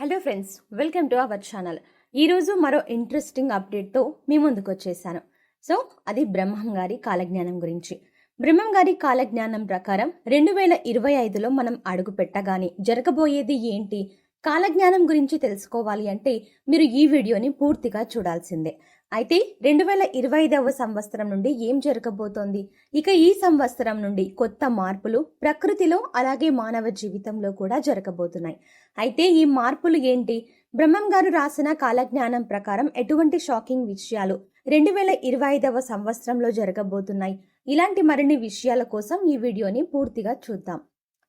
Hello friends welcome to our channel ఈరోజు మరో interesting అప్డేట్తో మీ ముందుకు వచ్చేసాను. సో అది బ్రహ్మం గారి కాలజ్ఞానం గురించి. బ్రహ్మం గారి కాలజ్ఞానం ప్రకారం రెండు వేల ఇరవై ఐదులో మనం అడుగు పెట్టగానే జరగబోయేది ఏంటి? కాలజ్ఞానం గురించి తెలుసుకోవాలి అంటే మీరు ఈ వీడియోని పూర్తిగా చూడాల్సిందే. అయితే రెండు వేల ఇరవై ఐదవ సంవత్సరం నుండి ఏం జరగబోతోంది? ఇక ఈ సంవత్సరం నుండి కొత్త మార్పులు ప్రకృతిలో అలాగే మానవ జీవితంలో కూడా జరగబోతున్నాయి. అయితే ఈ మార్పులు ఏంటి? బ్రహ్మం గారు రాసిన కాలజ్ఞానం ప్రకారం ఎటువంటి షాకింగ్ విషయాలు రెండు వేల ఇరవై ఐదవ సంవత్సరంలో జరగబోతున్నాయి? ఇలాంటి మరిన్ని విషయాల కోసం ఈ వీడియోని పూర్తిగా చూద్దాం.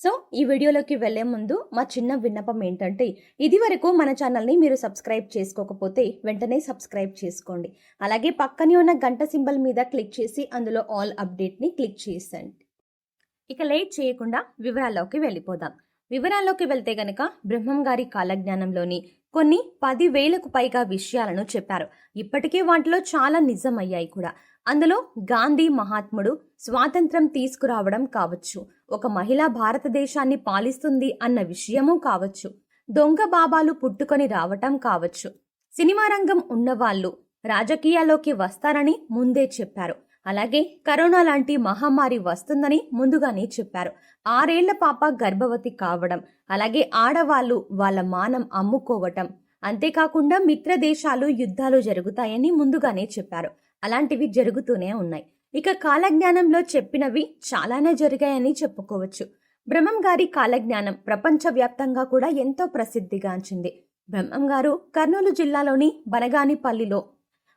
సో ఈ వీడియోలోకి వెళ్ళే ముందు మా చిన్న విన్నపం ఏంటంటే ఇది వరకు మన ఛానల్ని మీరు సబ్స్క్రైబ్ చేసుకోకపోతే వెంటనే సబ్స్క్రైబ్ చేసుకోండి. అలాగే పక్కనే ఉన్న గంట సింబల్ మీద క్లిక్ చేసి అందులో ఆల్ అప్డేట్ని క్లిక్ చేసండి ఇక లేట్ చేయకుండా వివరాల్లోకి వెళ్ళిపోదాం. వివరాల్లోకి వెళ్తే గనక బ్రహ్మం గారి కాలజ్ఞానంలోని కొన్ని పదివేలకు పైగా విషయాలను చెప్పారు. ఇప్పటికే వాటిలో చాలా నిజమయ్యాయి కూడా. అందులో గాంధీ మహాత్ముడు స్వాతంత్రం తీసుకురావడం కావచ్చు ఒక మహిళ భారతదేశాన్ని పాలిస్తుంది అన్న విషయము కావచ్చు దొంగ బాబాలు పుట్టుకొని రావటం కావచ్చు. సినిమా రంగం ఉన్నవాళ్ళు రాజకీయాల్లోకి వస్తారని ముందే చెప్పారు. అలాగే కరోనా లాంటి మహమ్మారి వస్తుందని ముందుగానే చెప్పారు. ఆరేళ్ళ పాప గర్భవతి కావడం అలాగే ఆడవాళ్ళు వాళ్ళ మానం అమ్ముకోవటం అంతేకాకుండా మిత్ర దేశాలు యుద్ధాలు జరుగుతాయని ముందుగానే చెప్పారు. అలాంటివి జరుగుతూనే ఉన్నాయి. ఇక కాలజ్ఞానంలో చెప్పినవి చాలానే జరిగాయని చెప్పుకోవచ్చు. బ్రహ్మం గారి కాలజ్ఞానం ప్రపంచవ్యాప్తంగా కూడా ఎంతో ప్రసిద్ధిగాంచింది. బ్రహ్మం గారు కర్నూలు జిల్లాలోని బనగానిపల్లిలో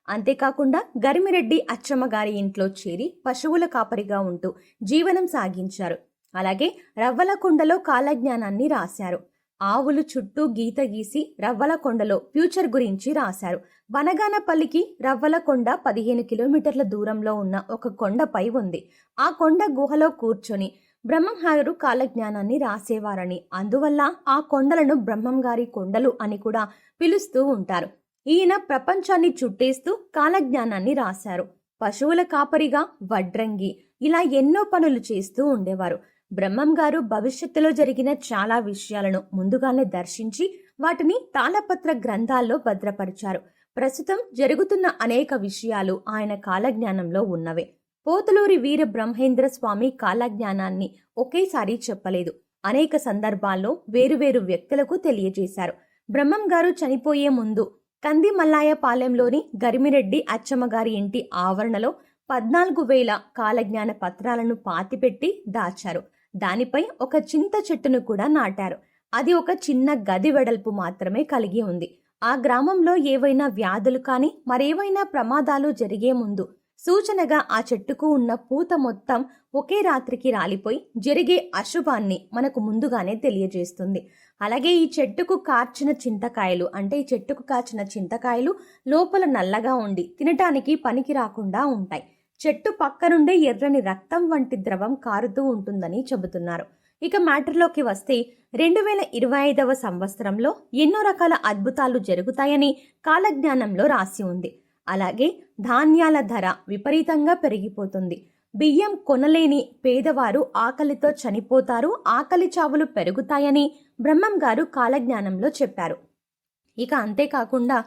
అంతేకాకుండా గరిమిరెడ్డి అచ్చమ్మ గారి ఇంట్లో చేరి పశువుల కాపరిగా ఉంటూ జీవనం సాగించారు. అలాగే రవ్వలకొండలో కాలజ్ఞానాన్ని రాశారు. ఆవులు చుట్టూ గీత గీసి రవ్వలకొండలో ఫ్యూచర్ గురించి రాశారు. వనగానపల్లికి రవ్వలకొండ పదిహేను కిలోమీటర్ల దూరంలో ఉన్న ఒక కొండపై ఉంది. ఆ కొండ గుహలో కూర్చొని బ్రహ్మంగారు కాలజ్ఞానాన్ని రాసేవారని అందువల్ల ఆ కొండలను బ్రహ్మంగారి కొండలు అని కూడా పిలుస్తూ ఉంటారు. ఈయన ప్రపంచాన్ని చుట్టేస్తూ కాలజ్ఞానాన్ని రాశారు. పశువుల కాపరిగా వడ్రంగి ఇలా ఎన్నో పనులు చేస్తూ ఉండేవారు. బ్రహ్మం గారు భవిష్యత్తులో జరిగిన చాలా విషయాలను ముందుగానే దర్శించి వాటిని తాళపత్ర గ్రంథాల్లో భద్రపరిచారు. ప్రస్తుతం జరుగుతున్న అనేక విషయాలు ఆయన కాలజ్ఞానంలో ఉన్నవే. పోతులూరి వీర బ్రహ్మేంద్ర స్వామి కాలజ్ఞానాన్ని ఒకేసారి చెప్పలేదు. అనేక సందర్భాల్లో వేరువేరు వ్యక్తులకు తెలియజేశారు. బ్రహ్మం గారు చనిపోయే ముందు కంది మల్లాయపాలెంలోని గరిమిరెడ్డి అచ్చమ్మగారి ఇంటి ఆవరణలో పద్నాలుగు వేల కాలజ్ఞాన పత్రాలను పాతిపెట్టి దాచారు. దానిపై ఒక చింత చెట్టును కూడా నాటారు. అది ఒక చిన్న గది వెడల్పు మాత్రమే కలిగి ఉంది. ఆ గ్రామంలో ఏవైనా వ్యాధులు కానీ మరేవైనా ప్రమాదాలు జరిగే ముందు సూచనగా ఆ చెట్టుకు ఉన్న పూత మొత్తం ఒకే రాత్రికి రాలిపోయి జరిగే అశుభాన్ని మనకు ముందుగానే తెలియజేస్తుంది. అలాగే ఈ చెట్టుకు కార్చిన చింతకాయలు అంటే ఈ చెట్టుకు కాచిన చింతకాయలు లోపల నల్లగా ఉండి తినటానికి పనికి రాకుండా ఉంటాయి. చెట్టు పక్క నుండే ఎర్రని రక్తం వంటి ద్రవం కారుతూ ఉంటుందని చెబుతున్నారు. ఇక మ్యాటర్లోకి వస్తే రెండు వేల ఇరవై ఐదవ సంవత్సరంలో ఎన్నో రకాల అద్భుతాలు జరుగుతాయని కాలజ్ఞానంలో రాసి ఉంది. అలాగే ధాన్యాల ధర విపరీతంగా పెరిగిపోతుంది. బియ్యం కొనలేని పేదవారు ఆకలితో చనిపోతారు ఆకలి చావులు పెరుగుతాయని బ్రహ్మం గారు కాలజ్ఞానంలో చెప్పారు. ఇక అంతేకాకుండా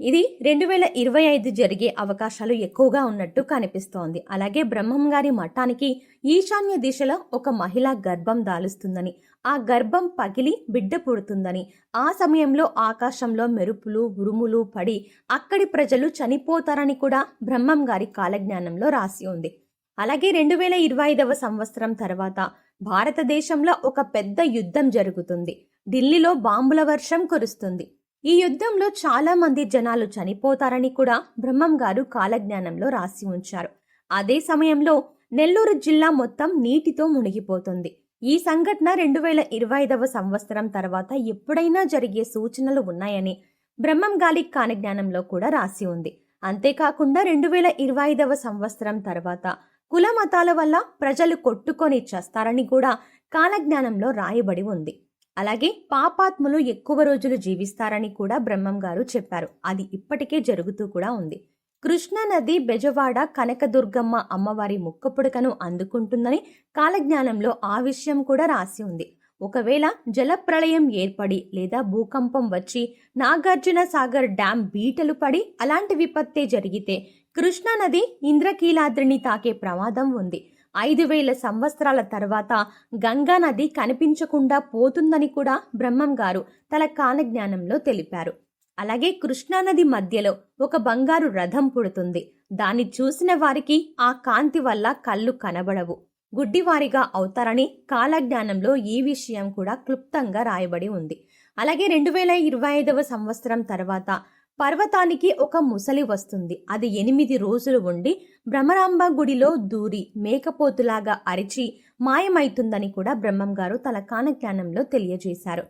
ఇది రెండు వేల ఇరవై ఐదు జరిగే అవకాశాలు ఎక్కువగా ఉన్నట్టు కనిపిస్తోంది. అలాగే బ్రహ్మం గారి మఠానికి ఈశాన్య దిశలో ఒక మహిళ గర్భం దాలుస్తుందని ఆ గర్భం పగిలి బిడ్డ పుడుతుందని ఆ సమయంలో ఆకాశంలో మెరుపులు ఉరుములు పడి అక్కడి ప్రజలు చనిపోతారని కూడా బ్రహ్మం గారి కాలజ్ఞానంలో రాసి ఉంది. అలాగే రెండు వేల ఇరవై ఐదవ సంవత్సరం తర్వాత భారతదేశంలో ఒక పెద్ద యుద్ధం జరుగుతుంది. ఢిల్లీలో బాంబుల వర్షం కురుస్తుంది. ఈ యుద్ధంలో చాలా మంది జనాలు చనిపోతారని కూడా బ్రహ్మం గారు కాలజ్ఞానంలో రాసి ఉంచారు. అదే సమయంలో నెల్లూరు జిల్లా మొత్తం నీటితో మునిగిపోతుంది. ఈ సంఘటన రెండు వేల ఇరవై ఐదవ సంవత్సరం తర్వాత ఎప్పుడైనా జరిగే సూచనలు ఉన్నాయని బ్రహ్మం గాలి కాలజ్ఞానంలో కూడా రాసి ఉంది. అంతేకాకుండా రెండు వేల ఇరవై ఐదవ సంవత్సరం తర్వాత కుల మతాల వల్ల ప్రజలు కొట్టుకొని చేస్తారని కూడా కాలజ్ఞానంలో రాయబడి ఉంది. అలాగే పాపాత్ములు ఎక్కువ రోజులు జీవిస్తారని కూడా బ్రహ్మం గారు చెప్పారు. అది ఇప్పటికే జరుగుతూ కూడా ఉంది. కృష్ణానది బెజవాడ కనకదుర్గమ్మ అమ్మవారి ముక్కపుడకను అందుకుంటుందని కాలజ్ఞానంలో ఆ విషయం కూడా రాసి ఉంది. ఒకవేళ జలప్రళయం ఏర్పడి లేదా భూకంపం వచ్చి నాగార్జున సాగర్ డ్యాం బీటలు పడి అలాంటి విపత్తే జరిగితే కృష్ణానది ఇంద్రకీలాద్రిని తాకే ప్రమాదం ఉంది. ఐదు వేల సంవత్సరాల తర్వాత గంగా నది కనిపించకుండా పోతుందని కూడా బ్రహ్మం గారు తన కాలజ్ఞానంలో తెలిపారు. అలాగే కృష్ణానది మధ్యలో ఒక బంగారు రథం పుడుతుంది. దాన్ని చూసిన వారికి ఆ కాంతి వల్ల కళ్ళు కనబడవు. గుడ్డివారిగా అవుతారని కాలజ్ఞానంలో ఈ విషయం కూడా క్లుప్తంగా రాయబడి ఉంది. అలాగే రెండు వేల ఇరవై ఐదవ సంవత్సరం తర్వాత పర్వతానికి ఒక ముసలి వస్తుంది. అది ఎనిమిది రోజులు ఉండి భ్రమరాంబ గుడిలో దూరి మేకపోతులాగా అరిచి మాయమైతుందని కూడా బ్రహ్మం గారు తన కానజ్ఞానంలో తెలియజేశారు.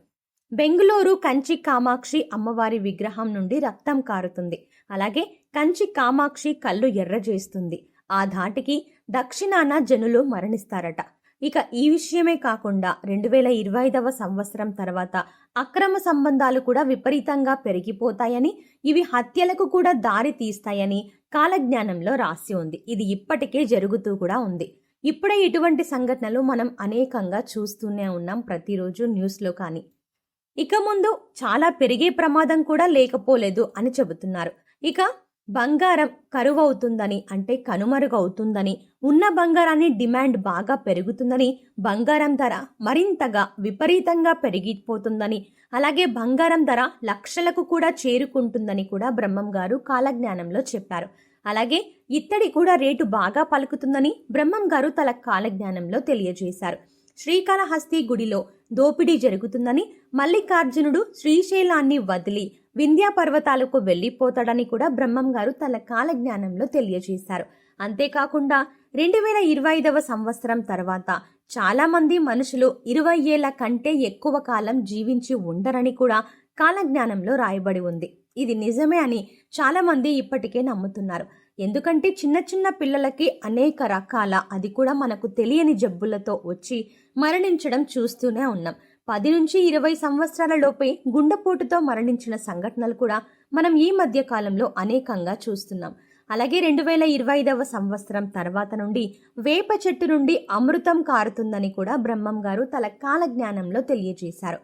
బెంగుళూరు కంచి కామాక్షి అమ్మవారి విగ్రహం నుండి రక్తం కారుతుంది. అలాగే కంచి కామాక్షి కళ్ళు ఎర్రజేస్తుంది. ఆ ధాటికి దక్షిణాన జనులు మరణిస్తారట. ఇక ఈ విషయమే కాకుండా రెండు వేల ఇరవై ఐదవ సంవత్సరం తర్వాత అక్రమ సంబంధాలు కూడా విపరీతంగా పెరిగిపోతాయని ఇవి హత్యలకు కూడా దారి తీస్తాయని కాలజ్ఞానంలో రాసి ఉంది. ఇది ఇప్పటికే జరుగుతూ కూడా ఉంది. ఇప్పుడే ఇటువంటి సంఘటనలు మనం అనేకంగా చూస్తూనే ఉన్నాం ప్రతిరోజు న్యూస్లో కానీ. ఇక ముందు చాలా పెరిగే ప్రమాదం కూడా లేకపోలేదు అని చెబుతున్నారు. ఇక బంగారం కరువవుతుందని అంటే కనుమరుగవుతుందని ఉన్న బంగారాన్ని డిమాండ్ బాగా పెరుగుతుందని బంగారం ధర మరింతగా విపరీతంగా పెరిగిపోతుందని అలాగే బంగారం ధర లక్షలకు కూడా చేరుకుంటుందని కూడా బ్రహ్మం గారు కాలజ్ఞానంలో చెప్పారు. అలాగే ఇత్తడి కూడా రేటు బాగా పలుకుతుందని బ్రహ్మం గారు తన కాలజ్ఞానంలో తెలియజేశారు. శ్రీకాళహస్తి గుడిలో దోపిడీ జరుగుతుందని మల్లికార్జునుడు శ్రీశైలాన్ని వదిలి వింధ్యా పర్వతాలకు వెళ్ళిపోతాడని కూడా బ్రహ్మం గారు తన కాలజ్ఞానంలో తెలియజేశారు. అంతేకాకుండా రెండు వేల ఇరవై ఐదవ సంవత్సరం తర్వాత చాలామంది మనుషులు ఇరవై ఏళ్ళ కంటే ఎక్కువ కాలం జీవించి ఉండరని కూడా కాలజ్ఞానంలో రాయబడి ఉంది. ఇది నిజమే అని చాలామంది ఇప్పటికే నమ్ముతున్నారు. ఎందుకంటే చిన్న చిన్న పిల్లలకి అనేక రకాల అది కూడా మనకు తెలియని జబ్బులతో వచ్చి మరణించడం చూస్తూనే ఉన్నాం. పది నుంచి ఇరవై సంవత్సరాల లోపే గుండెపోటుతో మరణించిన సంఘటనలు కూడా మనం ఈ మధ్య కాలంలో అనేకంగా చూస్తున్నాం. అలాగే రెండు వేల ఇరవై ఐదవ సంవత్సరం తర్వాత నుండి వేప చెట్టు నుండి అమృతం కారుతుందని కూడా బ్రహ్మం గారు తల కాల జ్ఞానంలో తెలియజేశారు.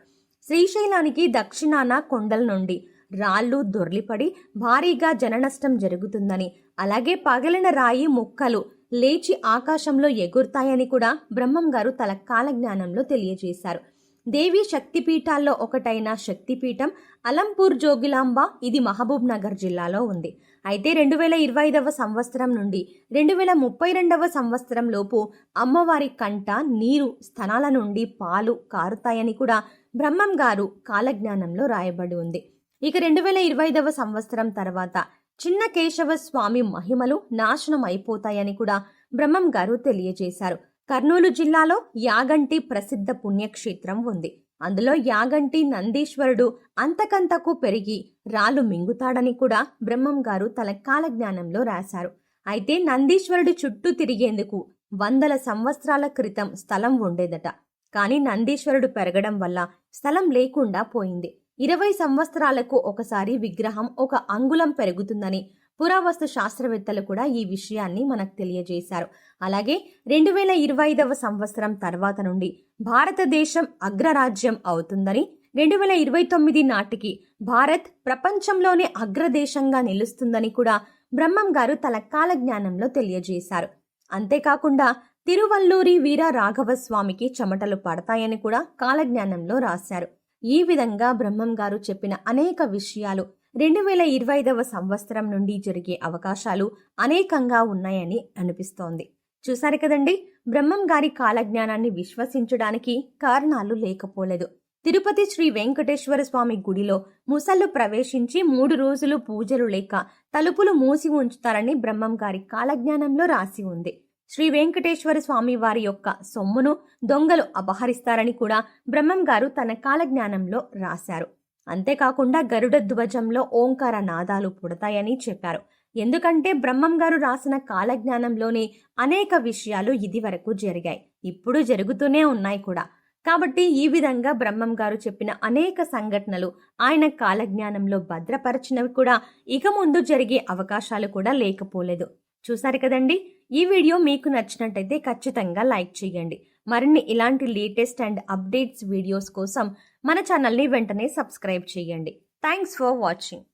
శ్రీశైలానికి దక్షిణాన కొండల నుండి రాళ్ళు దొర్లిపడి భారీగా జననష్టం జరుగుతుందని అలాగే పగలిన రాయి ముక్కలు లేచి ఆకాశంలో ఎగురుతాయని కూడా బ్రహ్మం గారు తల కాల జ్ఞానంలో తెలియజేశారు. దేవి శక్తిపీఠాల్లో ఒకటైన శక్తిపీఠం అలంపూర్ జోగిలాంబ ఇది మహబూబ్ నగర్ జిల్లాలో ఉంది. అయితే రెండు వేల ఇరవై ఐదవ సంవత్సరం నుండి రెండు వేల ముప్పై రెండవ సంవత్సరం లోపు అమ్మవారి కంట నీరు స్థనాల నుండి పాలు కారుతాయని కూడా బ్రహ్మం గారు కాలజ్ఞానంలో రాయబడి ఉంది. ఇక రెండు వేల ఇరవై ఐదవ సంవత్సరం తర్వాత చిన్న కేశవ స్వామి మహిమలు నాశనం అయిపోతాయని కూడా బ్రహ్మం గారు తెలియజేశారు. కర్నూలు జిల్లాలో యాగంటి ప్రసిద్ధ పుణ్యక్షేత్రం ఉంది. అందులో యాగంటి నందీశ్వరుడు అంతకంతకు పెరిగి రాళ్ళు మింగుతాడని కూడా బ్రహ్మం గారు తన కాలజ్ఞానంలో రాశారు. అయితే నందీశ్వరుడు చుట్టూ తిరిగేందుకు వందల సంవత్సరాల క్రితం స్థలం ఉండేదట. కానీ నందీశ్వరుడు పెరగడం వల్ల స్థలం లేకుండా పోయింది. ఇరవై సంవత్సరాలకు ఒకసారి విగ్రహం ఒక అంగుళం పెరుగుతుందని పురావస్తు శాస్త్రవేత్తలు కూడా ఈ విషయాన్ని మనకు తెలియజేశారు. అలాగే రెండు వేల ఇరవై ఐదవ సంవత్సరం తర్వాత నుండి భారతదేశం అగ్రరాజ్యం అవుతుందని రెండు వేల ఇరవై తొమ్మిది నాటికి భారత్ ప్రపంచంలోనే అగ్రదేశంగా నిలుస్తుందని కూడా బ్రహ్మం గారు తన కాలజ్ఞానంలో తెలియజేశారు. అంతేకాకుండా తిరువల్లూరి వీర రాఘవ స్వామికి చెమటలు పడతాయని కూడా కాలజ్ఞానంలో రాశారు. ఈ విధంగా బ్రహ్మం గారు చెప్పిన అనేక విషయాలు రెండు వేల ఇరవై ఐదవ సంవత్సరం నుండి జరిగే అవకాశాలు అనేకంగా ఉన్నాయని అనిపిస్తోంది. చూశారు కదండి? బ్రహ్మం గారి కాలజ్ఞానాన్ని విశ్వసించడానికి కారణాలు లేకపోలేదు. తిరుపతి శ్రీ వెంకటేశ్వర స్వామి గుడిలో ముసళ్ళు ప్రవేశించి మూడు రోజులు పూజలు లేక తలుపులు మూసి ఉంచుతారని బ్రహ్మం గారి కాలజ్ఞానంలో రాసి ఉంది. శ్రీ వెంకటేశ్వర స్వామి వారి యొక్క సొమ్మును దొంగలు అపహరిస్తారని కూడా బ్రహ్మం గారు తన కాలజ్ఞానంలో రాశారు. అంతేకాకుండా గరుడ ధ్వజంలో ఓంకార నాదాలు పుడతాయని చెప్పారు. ఎందుకంటే బ్రహ్మం గారు రాసిన కాలజ్ఞానంలోనే అనేక విషయాలు ఇదివరకు జరిగాయి. ఇప్పుడు జరుగుతూనే ఉన్నాయి కూడా. కాబట్టి ఈ విధంగా బ్రహ్మం గారు చెప్పిన అనేక సంఘటనలు ఆయన కాలజ్ఞానంలో భద్రపరచినవి కూడా ఇక ముందు జరిగే అవకాశాలు కూడా లేకపోలేదు. చూసారు కదండి? ఈ వీడియో మీకు నచ్చినట్టయితే ఖచ్చితంగా లైక్ చేయండి. మరిన్ని ఇలాంటి లేటెస్ట్ అండ్ అప్డేట్స్ వీడియోస్ కోసం మన ఛానల్ని వెంటనే సబ్స్క్రైబ్ చేయండి. Thanks for watching